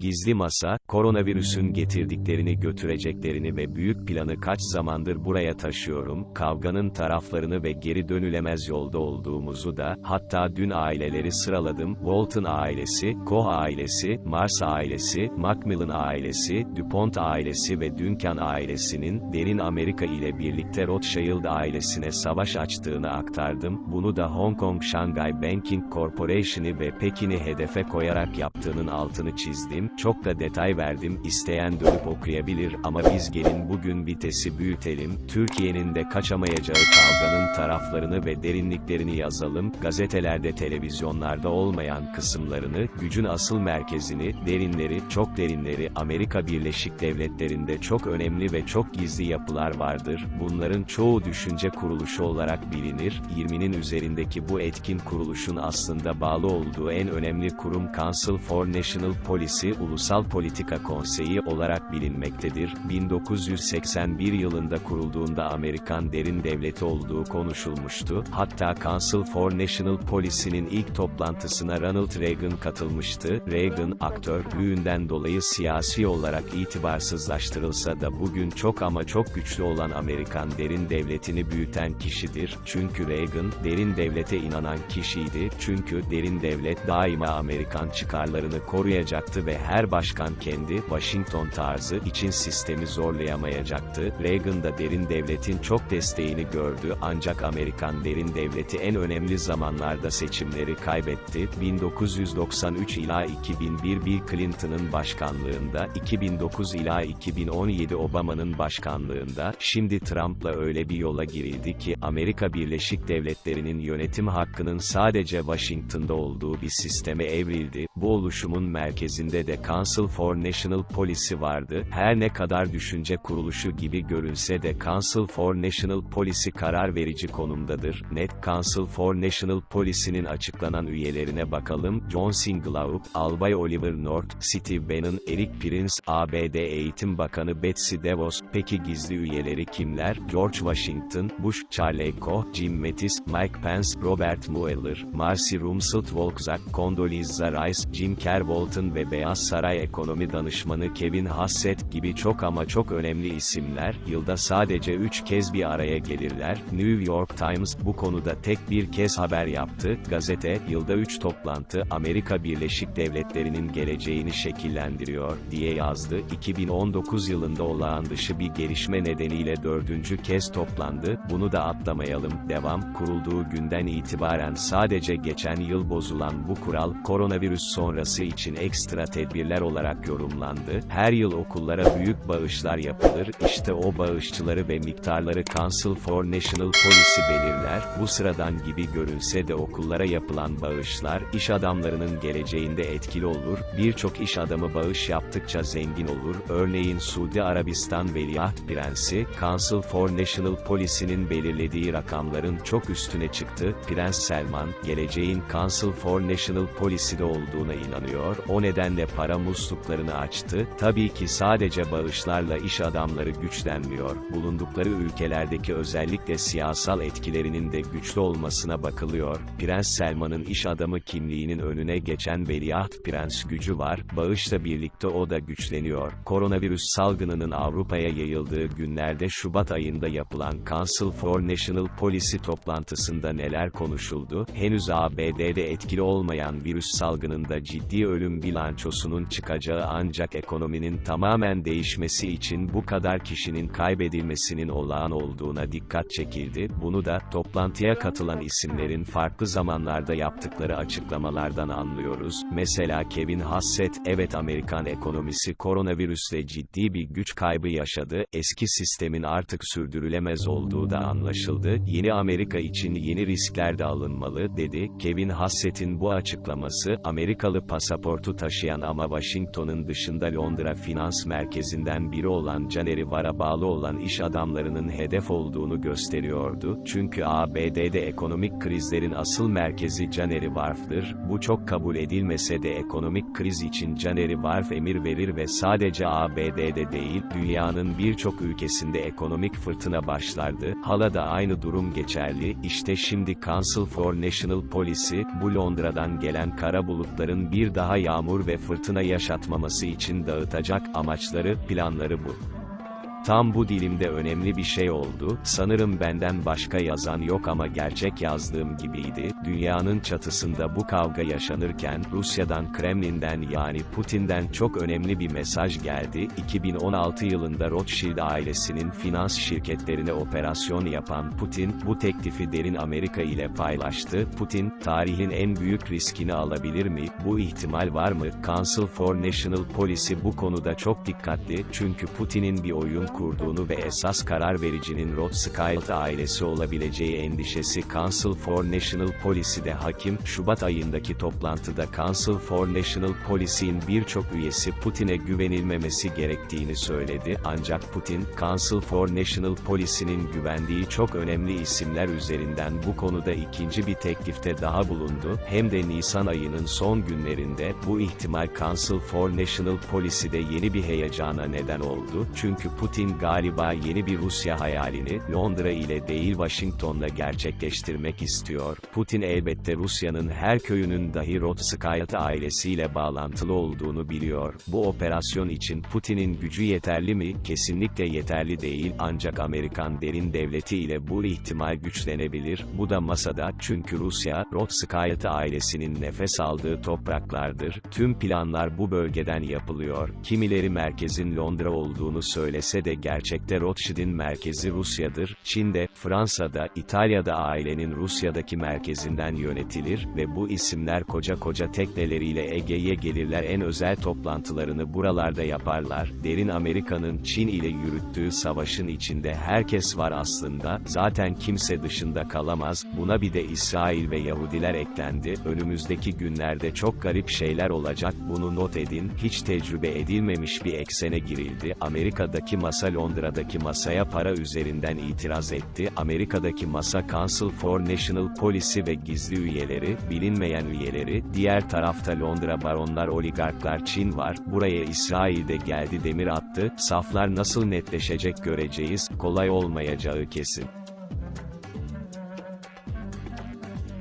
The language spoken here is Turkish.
Gizli masa, koronavirüsün getirdiklerini götüreceklerini ve büyük planı kaç zamandır buraya taşıyorum, kavganın taraflarını ve geri dönülemez yolda olduğumuzu da, hatta dün aileleri sıraladım, Walton ailesi, Koch ailesi, Mars ailesi, Macmillan ailesi, DuPont ailesi ve Duncan ailesinin, derin Amerika ile birlikte Rothschild ailesine savaş açtığını aktardım, bunu da Hong Kong Shanghai Banking Corporation'ı ve Pekin'i hedefe koyarak yaptığının altını çizdim, çok da detay verdim, isteyen dönüp okuyabilir ama biz gelin bugün vitesi büyütelim, Türkiye'nin de kaçamayacağı kavganın taraflarını ve derinliklerini yazalım, gazetelerde televizyonlarda olmayan kısımlarını, gücün asıl merkezini, derinleri, çok derinleri, Amerika Birleşik Devletleri'nde çok önemli ve çok gizli yapılar vardır, bunların çoğu düşünce kuruluşu olarak bilinir, 20'nin üzerindeki bu etkin kuruluşun aslında bağlı olduğu en önemli kurum Council for National Policy Ulusal Politika Konseyi olarak bilinmektedir. 1981 yılında kurulduğunda Amerikan derin devleti olduğu konuşulmuştu. Hatta Council for National Policy'nin ilk toplantısına Ronald Reagan katılmıştı. Reagan, aktörlüğünden dolayı siyasi olarak itibarsızlaştırılsa da bugün çok ama çok güçlü olan Amerikan derin devletini büyüten kişidir. Çünkü Reagan, derin devlete inanan kişiydi. Çünkü derin devlet daima Amerikan çıkarlarını koruyacaktı ve her başkan kendi, Washington tarzı, için sistemi zorlayamayacaktı. Reagan da derin devletin çok desteğini gördü ancak Amerikan derin devleti en önemli zamanlarda seçimleri kaybetti. 1993 ila 2001 Bill Clinton'ın başkanlığında, 2009 ila 2017 Obama'nın başkanlığında, şimdi Trump'la öyle bir yola girildi ki, Amerika Birleşik Devletleri'nin yönetim hakkının sadece Washington'da olduğu bir sisteme evrildi. Bu oluşumun merkezinde de Council for National Policy vardı. Her ne kadar düşünce kuruluşu gibi görünse de Council for National Policy karar verici konumdadır. Net Council for National Policy'nin açıklanan üyelerine bakalım. John Singlaub, Albay Oliver North, Steve Bannon, Eric Prince, ABD Eğitim Bakanı Betsy DeVos. Peki gizli üyeleri kimler? George Washington, Bush, Charlie Koch, Jim Mattis, Mike Pence, Robert Mueller, Marcy Rumsfeld-Volczak, Condoleezza Rice, Jim Kerr-Bolton ve Beyaz Saray Ekonomi Danışmanı Kevin Hassett gibi çok ama çok önemli isimler, yılda sadece 3 kez bir araya gelirler. New York Times bu konuda tek bir kez haber yaptı. Gazete, yılda 3 toplantı Amerika Birleşik Devletleri'nin geleceğini şekillendiriyor, diye yazdı. 2019 yılında olağan dışı bir gelişme nedeniyle dördüncü kez toplandı. Bunu da atlamayalım. Devam, kurulduğu günden itibaren sadece geçen yıl bozulan bu kural, koronavirüs sonrası için ekstra tedbirler olarak yorumlandı. Her yıl okullara büyük bağışlar yapılır. İşte o bağışçıları ve miktarları Council for National Policy belirler. Bu sıradan gibi görünse de okullara yapılan bağışlar, iş adamlarının geleceğinde etkili olur. Birçok iş adamı bağış yaptıkça zengin olur. Örneğin Suudi Arabistan Veliaht Prensi, Council for National Policy'nin belirlediği rakamların çok üstüne çıktı. Prens Selman, geleceğin Council for National Policy'de olduğuna inanıyor. O nedenle para musluklarını açtı. Tabii ki sadece bağışlarla iş adamları güçlenmiyor. Bulundukları ülkelerdeki özellikle siyasal etkilerinin de güçlü olmasına bakılıyor. Prens Selman'ın iş adamı kimliğinin önüne geçen veliaht prens gücü var. Bağışla birlikte o da güçleniyor. Koronavirüs salgınının Avrupa'ya yayıldığı günlerde Şubat ayında yapılan Council for National Policy toplantısında neler konuşuldu? Henüz ABD'de etkili olmayan virüs salgınında ciddi ölüm bilançosunun çıkacağı ancak ekonominin tamamen değişmesi için bu kadar kişinin kaybedilmesinin olağan olduğuna dikkat çekildi. Bunu da toplantıya katılan isimlerin farklı zamanlarda yaptıkları açıklamalardan anlıyoruz. Mesela Kevin Hassett, evet Amerikan ekonomisi koronavirüsle ciddi bir güç kaybı yaşadı. Eski sistemin artık sürdürülemez olduğu da anlaşıldı. Yeni Amerika için yeni riskler de alınmalı dedi. Kevin Hassett'in bu açıklaması Amerikalı pasaportu taşıyan ama Washington'ın dışında Londra finans merkezinden biri olan Caneri Var'a bağlı olan iş adamlarının hedef olduğunu gösteriyordu. Çünkü ABD'de ekonomik krizlerin asıl merkezi Caneri Wharf'dır. Bu çok kabul edilmese de ekonomik kriz için Caneri Wharf emir verir ve sadece ABD'de değil, dünyanın birçok ülkesinde ekonomik fırtına başlardı. Hala da aynı durum geçerli. İşte şimdi Council for National Policy, bu Londra'dan gelen kara bulutların bir daha yağmur ve fırtına altına yaşatmaması için dağıtacak amaçları, planları bu. Tam bu dilimde önemli bir şey oldu, sanırım benden başka yazan yok ama gerçek yazdığım gibiydi, dünyanın çatısında bu kavga yaşanırken, Rusya'dan Kremlin'den yani Putin'den çok önemli bir mesaj geldi, 2016 yılında Rothschild ailesinin finans şirketlerine operasyon yapan Putin, bu teklifi derin Amerika ile paylaştı, Putin, tarihin en büyük riskini alabilir mi, bu ihtimal var mı, Council for National Policy bu konuda çok dikkatli, çünkü Putin'in bir oyun kurduğunu ve esas karar vericinin Rothschild ailesi olabileceği endişesi Council for National Policy'de hakim, Şubat ayındaki toplantıda Council for National Policy'in birçok üyesi Putin'e güvenilmemesi gerektiğini söyledi, ancak Putin, Council for National Policy'nin güvendiği çok önemli isimler üzerinden bu konuda ikinci bir teklifte daha bulundu, hem de Nisan ayının son günlerinde, bu ihtimal Council for National Policy'de yeni bir heyecana neden oldu, çünkü Putin galiba yeni bir Rusya hayalini, Londra ile değil Washington'la gerçekleştirmek istiyor. Putin elbette Rusya'nın her köyünün dahi Rothschild ailesiyle bağlantılı olduğunu biliyor. Bu operasyon için Putin'in gücü yeterli mi? Kesinlikle yeterli değil, ancak Amerikan derin devleti ile bu ihtimal güçlenebilir. Bu da masada, çünkü Rusya, Rothschild ailesinin nefes aldığı topraklardır. Tüm planlar bu bölgeden yapılıyor. Kimileri merkezin Londra olduğunu söylese de gerçekte Rothschild'in merkezi Rusya'dır. Çin'de, Fransa'da, İtalya'da ailenin Rusya'daki merkezinden yönetilir ve bu isimler koca koca tekneleriyle Ege'ye gelirler. En özel toplantılarını buralarda yaparlar. Derin Amerika'nın Çin ile yürüttüğü savaşın içinde herkes var aslında, zaten kimse dışında kalamaz, buna bir de İsrail ve Yahudiler eklendi, önümüzdeki günlerde çok garip şeyler olacak, bunu not edin, hiç tecrübe edilmemiş bir eksene girildi, Amerika'daki masa Londra'daki masaya para üzerinden itiraz etti, Amerika'daki masa Council for National Policy ve gizli üyeleri, bilinmeyen üyeleri, diğer tarafta Londra baronlar oligarklar Çin var, buraya İsrail'de geldi demir attı, saflar nasıl netleşecek göreceğiz, kolay olmayacağı kesin.